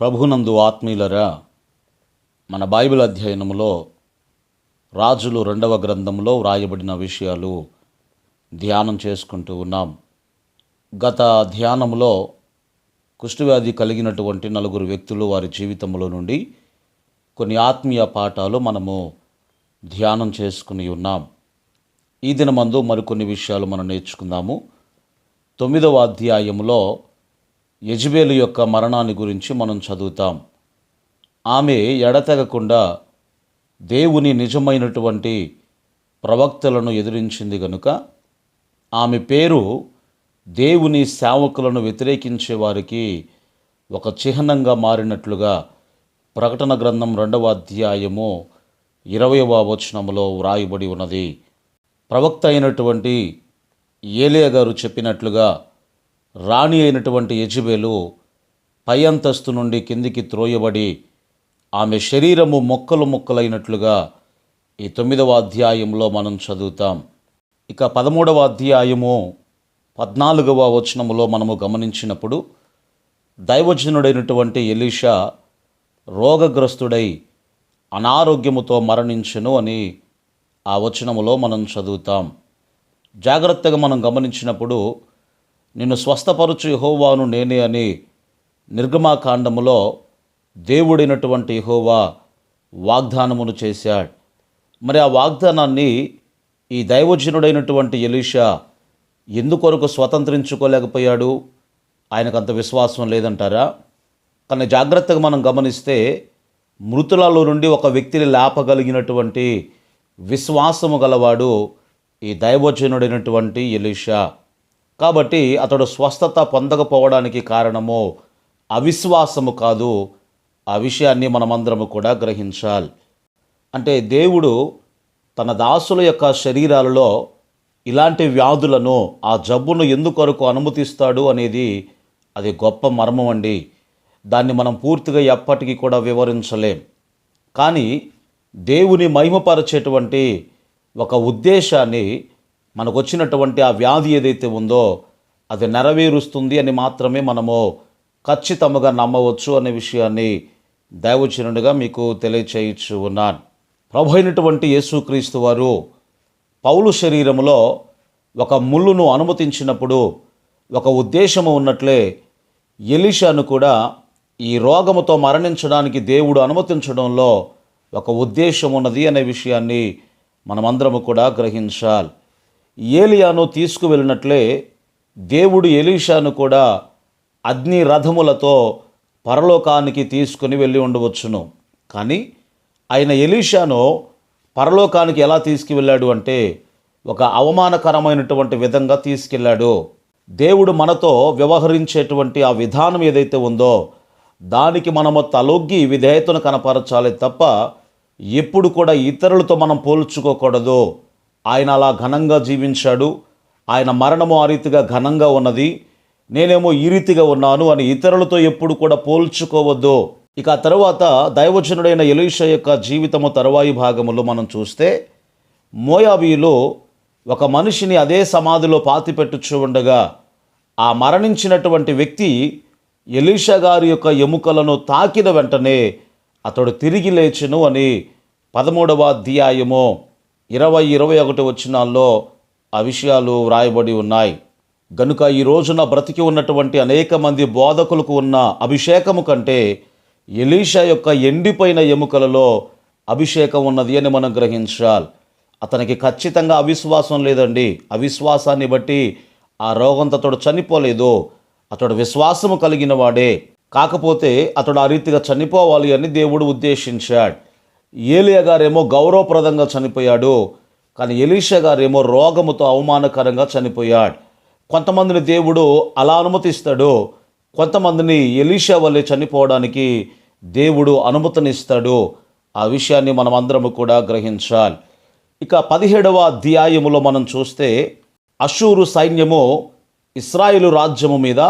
ప్రభునందు ఆత్మీయులరా మన బైబిల్ అధ్యయనంలో రాజులు రెండవ గ్రంథంలో వ్రాయబడిన విషయాలు ధ్యానం చేసుకుంటూ ఉన్నాం. గత ధ్యానంలో కుష్ఠవ్యాధి కలిగినటువంటి నలుగురు వ్యక్తులు వారి జీవితంలో నుండి కొన్ని ఆత్మీయ పాఠాలు మనము ధ్యానం చేసుకుని ఉన్నాం. ఈ దినమందు మరికొన్ని విషయాలు మనం నేర్చుకుందాము. తొమ్మిదవ అధ్యాయంలో యజ్బేలు యొక్క మరణాన్ని గురించి మనం చదువుతాం. ఆమె ఎడతెగకుండా దేవుని నిజమైనటువంటి ప్రవక్తలను ఎదిరించింది గనుక ఆమె పేరు దేవుని సేవకులను వ్యతిరేకించే వారికి ఒక చిహ్నంగా మారినట్లుగా ప్రకటన గ్రంథం రెండవ అధ్యాయము ఇరవయవ వచనములో వ్రాయబడి ఉన్నది. ప్రవక్త అయినటువంటి ఏలియా గారు చెప్పినట్లుగా రాణి అయినటువంటి యజబేలు పై అంతస్తు నుండి కిందికి త్రోయబడి ఆమె శరీరము మొక్కలు మొక్కలైనట్లుగా ఈ తొమ్మిదవ అధ్యాయంలో మనం చదువుతాం. ఇక పదమూడవ అధ్యాయము పద్నాలుగవ వచనములో మనము గమనించినప్పుడు దైవజనుడైనటువంటి ఎలీషా రోగగ్రస్తుడై అనారోగ్యముతో మరణించెను అని ఆ వచనములో మనం చదువుతాం. జాగ్రత్తగా మనం గమనించినప్పుడు నిన్ను స్వస్థపరచు యహోవాను నేనే అని నిర్గమాకాండములో దేవుడైనటువంటి యహోవా వాగ్దానమును చేశాడు. మరి ఆ వాగ్దానాన్ని ఈ దైవజనుడైనటువంటి ఎలీషా ఎందుకొరకు స్వతంత్రించుకోలేకపోయాడు? ఆయనకు అంత విశ్వాసం లేదంటారా? కానీ జాగ్రత్తగా మనం గమనిస్తే మృతులలో నుండి ఒక వ్యక్తిని లేపగలిగినటువంటి విశ్వాసము గలవాడు ఈ దైవజనుడైనటువంటి ఎలీషా. కాబట్టి అతడు స్వస్థత పొందకపోవడానికి కారణము అవిశ్వాసము కాదు. ఆ విషయాన్ని మనమందరము కూడా గ్రహించాలి. అంటే దేవుడు తన దాసుల యొక్క శరీరాలలో ఇలాంటి వ్యాధులను ఆ జబ్బును ఎందుకొరకు అనుమతిస్తాడు అనేది అది గొప్ప మర్మం అండి. దాన్ని మనం పూర్తిగా ఎప్పటికీ కూడా వివరించలేం. కానీ దేవుని మహిమపరచేటువంటి ఒక ఉద్దేశాన్ని మనకు వచ్చినటువంటి ఆ వ్యాధి ఏదైతే ఉందో అది నెరవేరుస్తుంది అని మాత్రమే మనము ఖచ్చితంగా నమ్మవచ్చు అనే విషయాన్ని దైవచనుడిగా మీకు తెలియచేయచ్చు ఉన్నాను. ప్రభు అయినటువంటి యేసుక్రీస్తు వారు పౌలు శరీరములో ఒక ముళ్ళును అనుమతించినప్పుడు ఒక ఉద్దేశము ఉన్నట్లే ఎలిషాను కూడా ఈ రోగముతో మరణించడానికి దేవుడు అనుమతించడంలో ఒక ఉద్దేశం ఉన్నది అనే విషయాన్ని మనమందరము కూడా గ్రహించాలి. ఏలియాను తీసుకువెళ్ళినట్లే దేవుడు ఎలీషాను కూడా అగ్ని రథములతో పరలోకానికి తీసుకుని వెళ్ళి ఉండవచ్చును. కానీ ఆయన ఎలీషాను పరలోకానికి ఎలా తీసుకువెళ్ళాడు అంటే ఒక అవమానకరమైనటువంటి విధంగా తీసుకెళ్ళాడు. దేవుడు మనతో వ్యవహరించేటువంటి ఆ విధానం ఏదైతే ఉందో దానికి మనము తలొగ్గి విధేయతను కనపరచాలి తప్ప ఎప్పుడు కూడా ఇతరులతో మనం పోల్చుకోకూడదు. ఆయన అలా ఘనంగా జీవించాడు. ఆయన మరణము ఆ రీతిగా ఘనంగా ఉన్నది. నేనేమో ఈ రీతిగా ఉన్నాను అని ఇతరులతో ఎప్పుడు కూడా పోల్చుకోవద్దు. ఇక ఆ తర్వాత దైవజనుడైన ఎలీష యొక్క జీవితము తరువాయి భాగములో మనం చూస్తే మోయాబీలో ఒక మనిషిని అదే సమాధిలో పాతిపెట్టుచు ఉండగా ఆ మరణించినటువంటి వ్యక్తి ఎలీషా గారి యొక్క ఎముకలను తాకిన వెంటనే అతడు తిరిగి లేచును అని పదమూడవ అధ్యాయము ఇరవై ఇరవై ఒకటి వచ్చినాల్లో ఆ విషయాలు వ్రాయబడి ఉన్నాయి. గనుక ఈ రోజున బ్రతికి ఉన్నటువంటి అనేక మంది బోధకులకు ఉన్న అభిషేకము కంటే ఎలీషా యొక్క ఎండిపోయిన ఎముకలలో అభిషేకం ఉన్నది అని మనం గ్రహించాలి. అతనికి ఖచ్చితంగా అవిశ్వాసం లేదండి. అవిశ్వాసాన్ని బట్టి ఆ రోగంతో అతడు చనిపోలేదు. అతడు విశ్వాసము కలిగిన వాడే. కాకపోతే అతడు ఆ రీతిగా చనిపోవాలి అని దేవుడు ఉద్దేశించాడు. ఏలియా గారేమో గౌరవప్రదంగా చనిపోయాడు కానీ ఎలీషా గారేమో రోగముతో అవమానకరంగా చనిపోయాడు. కొంతమందిని దేవుడు అలా అనుమతిస్తాడు కొంతమందిని ఎలీషా వల్లే చనిపోవడానికి దేవుడు అనుమతినిస్తాడు. ఆ విషయాన్ని మనం అందరము కూడా గ్రహించాలి. ఇక పదిహేడవ అధ్యాయములో మనం చూస్తే అషూరు సైన్యము ఇస్రాయేలు రాజ్యము మీద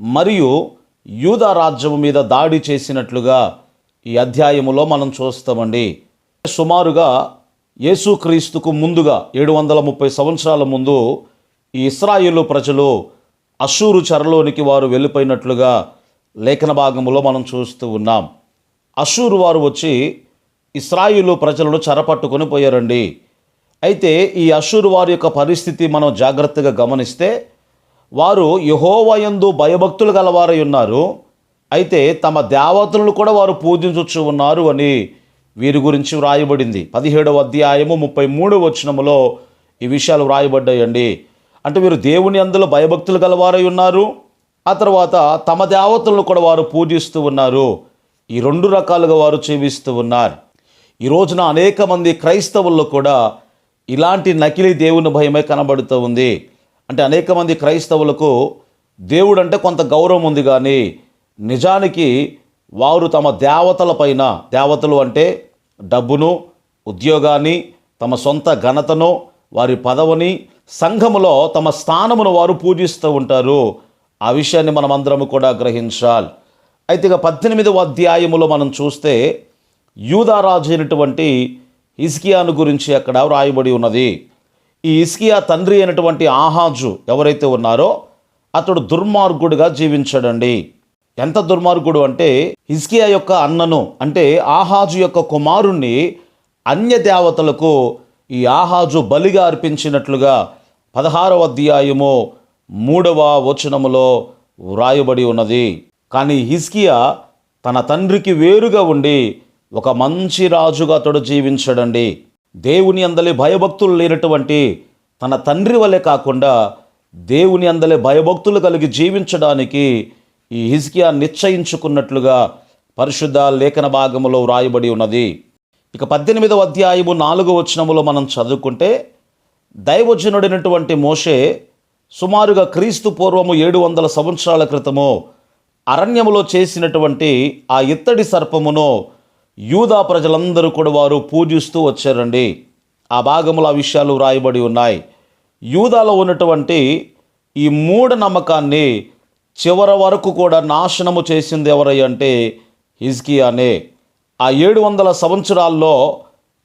మరియు యూదా రాజ్యము మీద దాడి చేసినట్లుగా ఈ అధ్యాయములో మనం చూస్తామండి. సుమారుగా యేసుక్రీస్తుకు ముందుగా ఏడు వందల ముప్పై సంవత్సరాల ముందు ఈ ఇస్రాయిలు ప్రజలు అసూరు చెరలోనికి వారు వెళ్ళిపోయినట్లుగా లేఖన భాగంలో మనం చూస్తూ ఉన్నాం. అసూరు వారు వచ్చి ఇస్రాయిలు ప్రజలను చెరపట్టుకొని పోయారండి. అయితే ఈ అసూరు వారి యొక్క పరిస్థితి మనం జాగ్రత్తగా గమనిస్తే వారు యహోవయందు భయభక్తులు గలవారై ఉన్నారు. అయితే తమ దేవతలను కూడా వారు పూజించవచ్చు ఉన్నారు అని వీరి గురించి వ్రాయబడింది. పదిహేడవ అధ్యాయము ముప్పై మూడవ వచనములో ఈ విషయాలు వ్రాయబడ్డాయండి. అంటే వీరు దేవుని అందులో భయభక్తులు గలవారై ఉన్నారు. ఆ తర్వాత తమ దేవతలను కూడా వారు పూజిస్తూ ఉన్నారు. ఈ రెండు రకాలుగా వారు జీవిస్తూ ఉన్నారు. ఈ రోజున అనేక మంది క్రైస్తవుల్లో కూడా ఇలాంటి నకిలీ దేవుని భయమే కనబడుతూ ఉంది. అంటే అనేక మంది క్రైస్తవులకు దేవుడు అంటే కొంత గౌరవం ఉంది కానీ నిజానికి వారు తమ దేవతలపైన దేవతలు అంటే డబ్బును ఉద్యోగాన్ని తమ సొంత ఘనతను వారి పదవిని సంఘములో తమ స్థానమును వారు పూజిస్తూ ఉంటారు. ఆ విషయాన్ని మనం అందరం కూడా గ్రహించాలి. అయితే ఇక పద్దెనిమిదవ అధ్యాయములో మనం చూస్తే యూదారాజు అయినటువంటి ఇస్కియాను గురించి అక్కడ వ్రాయబడి ఉన్నది. ఈ ఇస్కియా తండ్రి అయినటువంటి ఆహాజు ఎవరైతే ఉన్నారో అతడు దుర్మార్గుడిగా జీవించాడండి. ఎంత దుర్మార్గుడు అంటే హిజ్కియా యొక్క అన్నను అంటే ఆహాజు యొక్క కుమారుణ్ణి అన్య దేవతలకు ఈ ఆహాజు బలిగా అర్పించినట్లుగా పదహారవ అధ్యాయము మూడవ వచనములో వ్రాయబడి ఉన్నది. కానీ హిజ్కియా తన తండ్రికి వేరుగా ఉండి ఒక మంచి రాజుగా అతడు జీవించడండి. దేవుని అందలి భయభక్తులు లేనటువంటి తన తండ్రి వలె కాకుండా దేవుని అందలే భయభక్తులు కలిగి జీవించడానికి ఈ హిజ్కియా నిశ్చయించుకున్నట్లుగా పరిశుద్ధ లేఖన భాగములో వ్రాయబడి ఉన్నది. ఇక పద్దెనిమిదవ అధ్యాయము నాలుగో వచనములో మనం చదువుకుంటే దైవజనుడైనటువంటి మోషే సుమారుగా క్రీస్తు పూర్వము ఏడు వందల సంవత్సరాల క్రితము అరణ్యములో చేసినటువంటి ఆ ఇత్తడి సర్పమును యూదా ప్రజలందరూ కూడా వారు పూజిస్తూ వచ్చారండి. ఆ భాగములో ఆ విషయాలు వ్రాయబడి ఉన్నాయి. యూదాలో ఉన్నటువంటి ఈ మూఢ నమ్మకాన్ని చివరి వరకు కూడా నాశనము చేసింది ఎవరై అంటే హిజ్కియానే. ఆ ఏడు వందల సంవత్సరాల్లో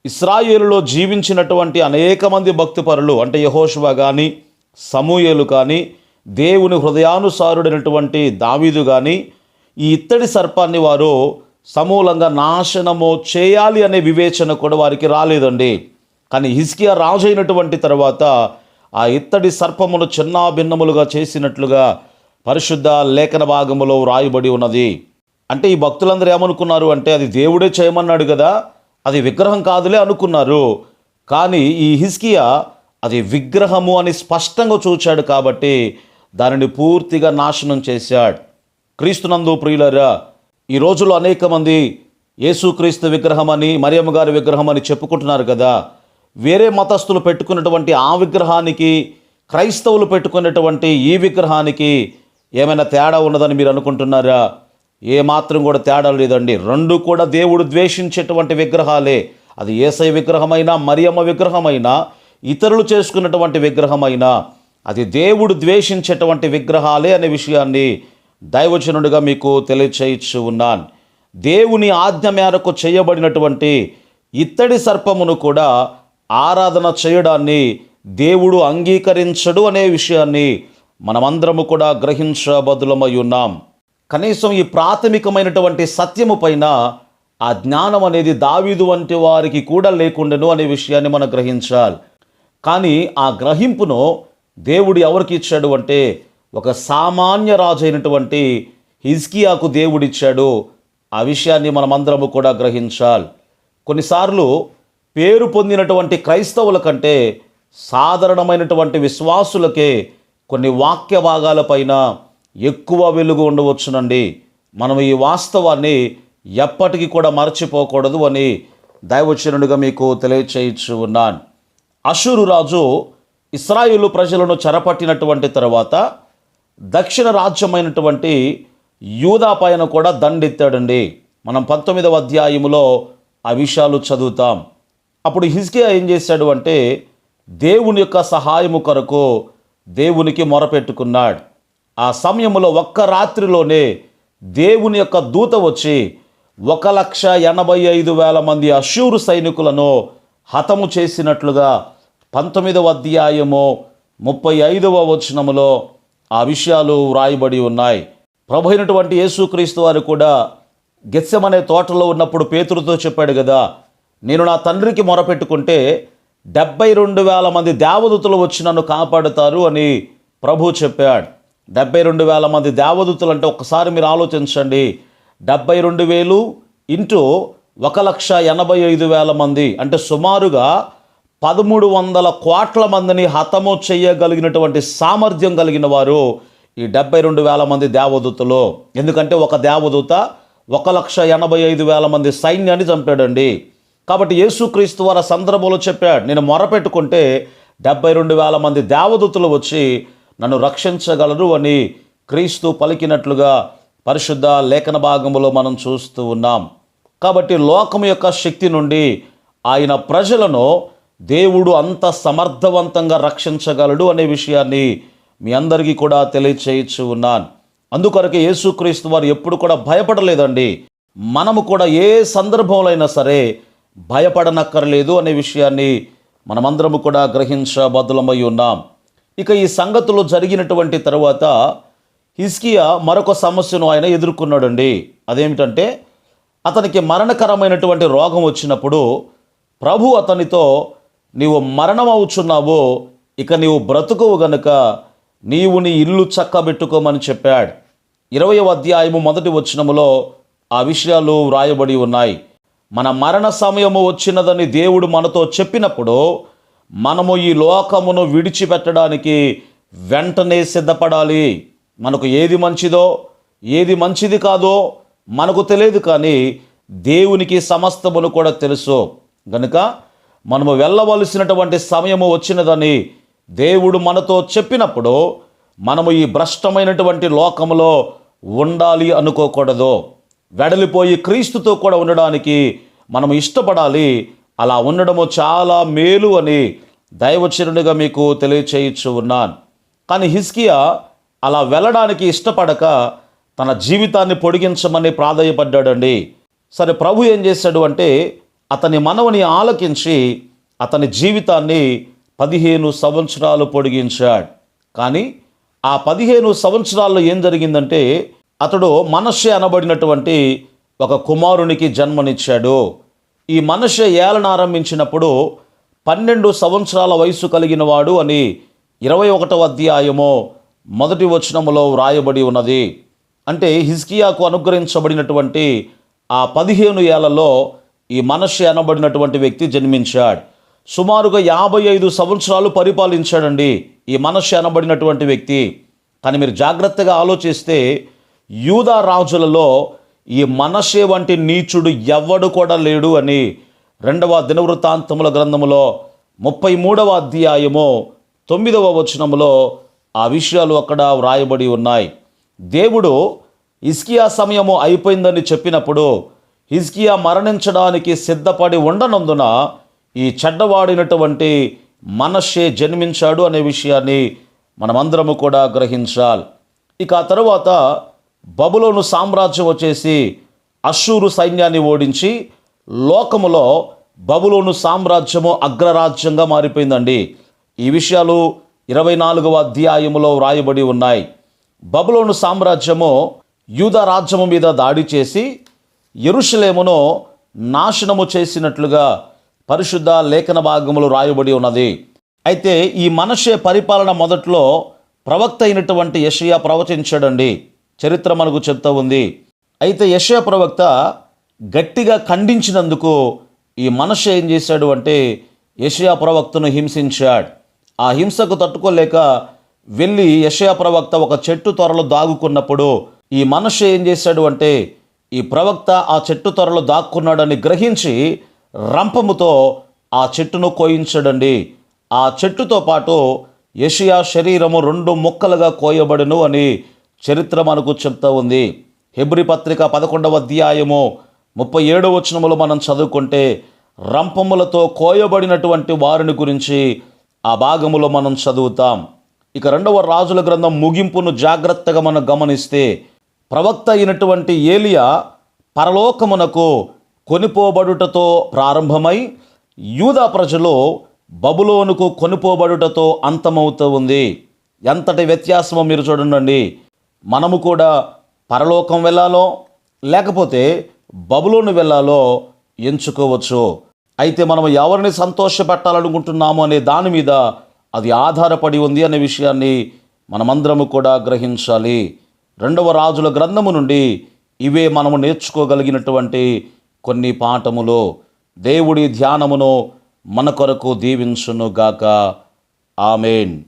ఇస్రాయేలులో జీవించినటువంటి అనేక మంది భక్తిపరులు అంటే యహోషువ కానీ సమూయేలు కానీ దేవుని హృదయానుసారుడైనటువంటి దావీదు కానీ ఈ ఇత్తడి సర్పాన్ని వారు సమూలంగా నాశనము చేయాలి అనే వివేచన కూడా వారికి రాలేదండి. కానీ హిస్కియా రాజు అయినటువంటి తర్వాత ఆ ఇత్తడి సర్పమును చిన్నాభిన్నములుగా చేసినట్లుగా పరిశుద్ధ లేఖన భాగములో వ్రాయబడి ఉన్నది. అంటే ఈ భక్తులందరూ ఏమనుకున్నారు అంటే అది దేవుడే చేయమన్నాడు కదా అది విగ్రహం కాదులే అనుకున్నారు. కానీ ఈ హిస్కియా అది విగ్రహము అని స్పష్టంగా చూచాడు కాబట్టి దానిని పూర్తిగా నాశనం చేశాడు. క్రీస్తునందు ప్రియులరా ఈ రోజుల్లో అనేక మంది యేసుక్రీస్తు విగ్రహం అని మరియమ్మ గారి విగ్రహం అని చెప్పుకుంటున్నారు కదా. వేరే మతస్థులు పెట్టుకున్నటువంటి ఆ విగ్రహానికి క్రైస్తవులు పెట్టుకున్నటువంటి ఈ విగ్రహానికి ఏమైనా తేడా ఉన్నదని మీరు అనుకుంటున్నారా? ఏ మాత్రం కూడా తేడా లేదండి. రెండు కూడా దేవుడు ద్వేషించేటువంటి విగ్రహాలే. అది ఏసై విగ్రహమైనా మరియమ్మ విగ్రహమైనా ఇతరులు చేసుకున్నటువంటి విగ్రహమైనా అది దేవుడు ద్వేషించేటువంటి విగ్రహాలే అనే విషయాన్ని దైవచనుడిగా మీకు తెలియచేయచ్చు ఉన్నాను. దేవుని ఆజ్ఞ మేరకు చేయబడినటువంటి ఇత్తడి సర్పమును కూడా ఆరాధన చేయడాన్ని దేవుడు అంగీకరించడు అనే విషయాన్ని మనమందరము కూడా గ్రహించబదులమై ఉన్నాం కనీసం ఈ ప్రాథమికమైనటువంటి సత్యము పైన ఆ జ్ఞానం అనేది దావీదు వంటి వారికి కూడా లేకుండెను అనే విషయాన్ని మనం గ్రహించాలి. కానీ ఆ గ్రహింపును దేవుడు ఎవరికి ఇచ్చాడు అంటే ఒక సామాన్య రాజు అయినటువంటి హిజ్కియాకు దేవుడిచ్చాడు ఆ విషయాన్ని మనమందరము కూడా గ్రహించాలి. కొన్నిసార్లు పేరు పొందినటువంటి క్రైస్తవుల కంటే సాధారణమైనటువంటి విశ్వాసులకే కొన్ని వాక్య భాగాలపైన ఎక్కువ వెలుగు ఉండవచ్చునండి. మనం ఈ వాస్తవాన్ని ఎప్పటికీ కూడా మర్చిపోకూడదు అని దైవచనుడిగా మీకు తెలియచేయచ్చు ఉన్నాను. అషూరు రాజు ఇస్రాయిలు ప్రజలను చెరపట్టినటువంటి తర్వాత దక్షిణ రాజ్యమైనటువంటి యూదా పైన కూడా దండెత్తాడండి. మనం పంతొమ్మిదవ అధ్యాయములో ఆ విషయాలు చదువుతాం. అప్పుడు హిజ్కియా ఏం చేశాడు అంటే దేవుని యొక్క సహాయము కొరకు దేవునికి మొరపెట్టుకున్నాడు. ఆ సమయంలో ఒక్క రాత్రిలోనే దేవుని యొక్క దూత వచ్చి ఒక లక్ష ఎనభై ఐదు వేల మంది అశూరు సైనికులను హతము చేసినట్లుగా పంతొమ్మిదవ అధ్యాయము ముప్పై ఐదవ వచనములో ఆ విషయాలు వ్రాయబడి ఉన్నాయి. ప్రభు అయినటువంటి యేసుక్రీస్తు వారు కూడా గెత్సమనే తోటలో ఉన్నప్పుడు పేతురుతో చెప్పాడు కదా నేను నా తండ్రికి మొరపెట్టుకుంటే డెబ్బై రెండు వేల మంది దేవదూతలు వచ్చి నన్ను కాపాడుతారు అని ప్రభు చెప్పాడు. డెబ్బై రెండు వేల మంది దేవదూతలు అంటే ఒకసారి మీరు ఆలోచించండి. డెబ్బై రెండు వేలు ఇంటూ ఒక లక్ష ఎనభై ఐదు వేల మంది అంటే సుమారుగా పదమూడు వందల కోట్ల మందిని హతము చేయగలిగినటువంటి సామర్థ్యం కలిగిన వారు ఈ డెబ్బై రెండు వేల మంది దేవదూతలు. ఎందుకంటే ఒక దేవదూత ఒక లక్ష ఎనభై ఐదు వేల మంది సైన్యాన్ని చంపాడండి. కాబట్టి యేసుక్రీస్తు వారి సందర్భంలో చెప్పాడు నేను మొరపెట్టుకుంటే డెబ్బై రెండు వేల మంది దేవదూతులు వచ్చి నన్ను రక్షించగలరు అని క్రీస్తు పలికినట్లుగా పరిశుద్ధ లేఖన భాగంలో మనం చూస్తూ ఉన్నాం. కాబట్టి లోకం యొక్క శక్తి నుండి ఆయన ప్రజలను దేవుడు అంత సమర్థవంతంగా రక్షించగలడు అనే విషయాన్ని మీ అందరికీ కూడా తెలియచేయచ్చు ఉన్నాను. అందుకొరకు యేసుక్రీస్తు వారు ఎప్పుడు కూడా భయపడలేదండి. మనము కూడా ఏ సందర్భంలో అయినా సరే భయపడనక్కర్లేదు అనే విషయాన్ని మనమందరము కూడా గ్రహించబద్దులమై ఉన్నాం ఇక ఈ సంగతులు జరిగినటువంటి తర్వాత హిస్కియా మరొక సమస్యను ఆయన ఎదుర్కొన్నాడండి. అదేమిటంటే అతనికి మరణకరమైనటువంటి రోగం వచ్చినప్పుడు ప్రభు అతనితో నీవు మరణమవుచున్నావో ఇక నీవు బ్రతుకువు గనుక నీవు నీ ఇల్లు చక్కబెట్టుకోమని చెప్పాడు. ఇరవయవ అధ్యాయము మొదటి వచనములో ఆ విషయాలు వ్రాయబడి ఉన్నాయి. మన మరణ సమయము వచ్చినదని దేవుడు మనతో చెప్పినప్పుడు మనము ఈ లోకమును విడిచిపెట్టడానికి వెంటనే సిద్ధపడాలి. మనకు ఏది మంచిదో ఏది మంచిది కాదో మనకు తెలియదు కానీ దేవునికి సమస్తమును కూడా తెలుసు. గనుక మనము వెళ్ళవలసినటువంటి సమయము వచ్చినదని దేవుడు మనతో చెప్పినప్పుడు మనము ఈ భ్రష్టమైనటువంటి లోకములో ఉండాలి అనుకోకూడదు. వెడలిపోయి క్రీస్తుతో కూడా ఉండడానికి మనం ఇష్టపడాలి. అలా ఉండడము చాలా మేలు అని దైవచరునిగా మీకు తెలియచేయచ్చు ఉన్నాను. కానీ హిస్కియా అలా వెళ్ళడానికి ఇష్టపడక తన జీవితాన్ని పొడిగించమని ప్రాధాయపడ్డాడండి. సరే ప్రభు ఏం చేశాడు అంటే అతని మనవని ఆలకించి అతని జీవితాన్ని పదిహేను సంవత్సరాలు పొడిగించాడు. కానీ ఆ పదిహేను సంవత్సరాల్లో ఏం జరిగిందంటే అతడు మనషే అనబడినటువంటి ఒక కుమారునికి జన్మనిచ్చాడు. ఈ మనషే ఏలనారంభించినప్పుడు పన్నెండు సంవత్సరాల వయసు కలిగిన వాడు అని ఇరవై ఒకటవ అధ్యాయము మొదటి వచనములో వ్రాయబడి ఉన్నది. అంటే హిజ్కియాకు అనుగ్రహించబడినటువంటి ఆ పదిహేను ఏళ్ళలో ఈ మనస్సు అనబడినటువంటి వ్యక్తి జన్మించాడు. సుమారుగా యాభై ఐదు సంవత్సరాలు పరిపాలించాడండి ఈ మనస్సు అనబడినటువంటి వ్యక్తి. కానీ మీరు జాగ్రత్తగా ఆలోచిస్తే యూదా రాజులలో ఈ మనషే వంటి నీచుడు ఎవ్వడు కూడా లేడు అని రెండవ దినవృత్తాంతముల గ్రంథములో ముప్పై మూడవ అధ్యాయము తొమ్మిదవ వచనములో ఆ విషయాలు అక్కడ వ్రాయబడి ఉన్నాయి. దేవుడు ఇస్కియా సమయము అయిపోయిందని చెప్పినప్పుడు హిజ్కియా మరణించడానికి సిద్ధపడి ఉండనందున ఈ చెడ్డవాడినటువంటి మనషే జన్మించాడు అనే విషయాన్ని మనమందరము కూడా గ్రహించాలి. ఇక ఆ తరువాత బబులోను సామ్రాజ్యం వచ్చేసి అశూరు సైన్యాన్ని ఓడించి లోకములో బబులోను సామ్రాజ్యము అగ్రరాజ్యంగా మారిపోయిందండి. ఈ విషయాలు ఇరవై నాలుగవ అధ్యాయములో వ్రాయబడి ఉన్నాయి. బబులోను సామ్రాజ్యము యూద రాజ్యము మీద దాడి చేసి ఎరుషలేమును నాశనము చేసినట్లుగా పరిశుద్ధ లేఖన భాగములు రాయబడి ఉన్నది. అయితే ఈ మనషే పరిపాలన మొదట్లో ప్రవక్త అయినటువంటి యషయా ప్రవచించాడండి. చరిత్ర మనకు చెప్తా ఉంది. అయితే యషయా ప్రవక్త గట్టిగా ఖండించినందుకు ఈ మనష ఏం చేశాడు అంటే యషయా ప్రవక్తను హింసించాడు. ఆ హింసకు తట్టుకోలేక వెళ్ళి యషయా ప్రవక్త ఒక చెట్టు త్వరలో దాగుకున్నప్పుడు ఈ మనష ఏం చేశాడు అంటే ఈ ప్రవక్త ఆ చెట్టు త్వరలో దాక్కున్నాడని గ్రహించి రంపముతో ఆ చెట్టును కోయించాడండి. ఆ చెట్టుతో పాటు యషియా శరీరము రెండు ముక్కలుగా కోయబడును అని చరిత్ర మనకు చెప్తా ఉంది. హెబ్రి పత్రిక పదకొండవ అధ్యాయము ముప్పై ఏడవ వచనములు మనం చదువుకుంటే రంపములతో కోయబడినటువంటి వారిని గురించి ఆ భాగములో మనం చదువుతాం. ఇక రెండవ రాజుల గ్రంథం ముగింపును జాగ్రత్తగా మనం గమనిస్తే ప్రవక్త అయినటువంటి ఏలియా పరలోకమునకు కొనిపోబడుటతో ప్రారంభమై యూదా ప్రజలు బబులోనుకు కొనిపోబడుటతో అంతమవుతూ ఉంది. ఎంతటి వ్యత్యాసమో మీరు చూడండి. మనము కూడా పరలోకం వెళ్ళాలో లేకపోతే బబులోను వెళ్ళాలో ఎంచుకోవచ్చు. అయితే మనం ఎవరిని సంతోషపెట్టాలనుకుంటున్నాము అనే దాని మీద అది ఆధారపడి ఉంది అనే విషయాన్ని మనమందరము కూడా గ్రహించాలి. రెండవ రాజుల గ్రంథము నుండి ఇవే మనము నేర్చుకోగలిగినటువంటి కొన్ని పాఠములు. దేవుడి ధ్యానమును మన కొరకు దీవించునుగాక. ఆమెన్.